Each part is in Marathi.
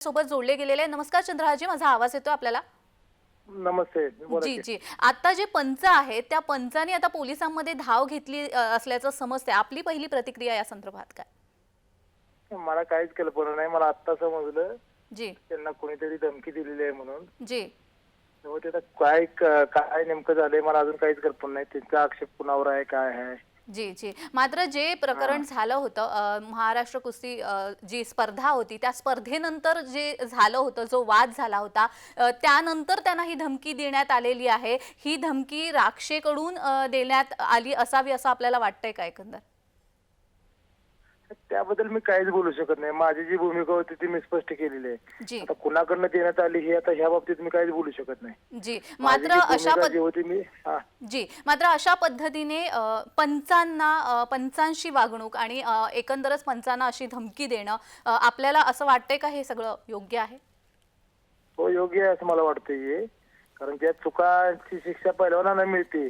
सोबत जोडले गेलेले आहे. नमस्कार चंद्रहाजी माझा आवाज येतो आपल्याला? नमस्ते जी. जी. आता जे पंच आहेत त्या पंचांनी आता पोलिसांमध्ये धाव घेतली असल्याचं समजते आपली पहिली प्रतिक्रिया या संदर्भात काय? मला काहीच कल्पना नाही. मला आत्ता समजलं. जी. त्यांना कोणीतरी धमकी दिलेली आहे म्हणून. जी. आता काय काय नेमकं झालंय मला अजून काहीच कल्पना नाही. त्यांचा आक्षेप कुणावर आहे काय आहे? जी जी. मात्र जे प्रकरण झालं होतं अ, महाराष्ट्र कुस्ती अ, जी स्पर्धा होती त्या स्पर्धेनंतर जे झालं होतं जो वाद झाला होता अ, त्यानंतर त्यांना ही धमकी देण्यात आलेली आहे. ही धमकी राक्षेकडून अ, देण्यात आली असावी असं आपल्याला वाटतंय का एकंदर? त्याबद्दल मी काहीच बोलू शकत नाही. माझी जी भूमिका होती ती मी स्पष्ट केलेली आहे. जी. आता कुणाकडनं देण्यात आली हे आता ह्या बाबतीत मी काहीच बोलू शकत नाही. जी. माझी मात्र जी अशा भूमिका जी होती मी हा. जी. मात्र अशा पद्धतीने अ, पंचांना अ, पंचांशी वागणूक आणि अ, एकंदरच पंचांना अशी धमकी देणं अ, आपल्याला असं वाटतंय का हे सगळं योग्य आहे? हो योग्य आहे असं मला वाटतंय हे. कारण ज्या चुकांची शिक्षा पहिलवानांना मिळते.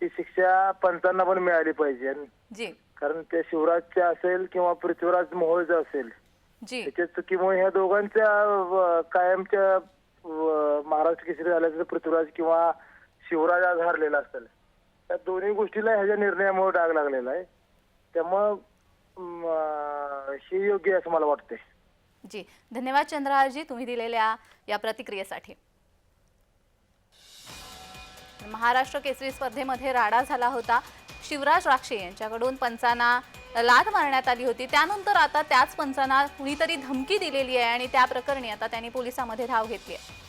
ती शिक्षा पंचांना पण मिळाली पाहिजे. आणि जी. कारण त्या शिवराजच्या असेल किंवा पृथ्वीराज मोहोळचा असेल. जी. त्याच्या चुकीमुळे ह्या दोघांच्या अ, कायमच्या अ, महाराष्ट्र केसरी झाल्याचं पृथ्वीराज किंवा शिवराज आज हारलेला असेल. त्या दोन्ही गोष्टीला ह्याच्या निर्णयामुळे डाग लागलेला आहे. त्यामुळं म, अ, हे योग्य आहे असं मला वाटतंय. जी. धन्यवाद चंद्रहारजी तुम्ही दिलेल्या या प्रतिक्रियेसाठी. महाराष्ट्र केसरी स्पर्धेमध्ये राडा झाला होता. शिवराज राक्षे यांच्याकडून पंचांना लाद मारण्यात आली होती. त्यानंतर आता त्याच पंचांना कुणीतरी धमकी दिलेली आहे आणि त्या प्रकरणी आता त्यांनी पोलिसांमध्ये धाव घेतली आहे.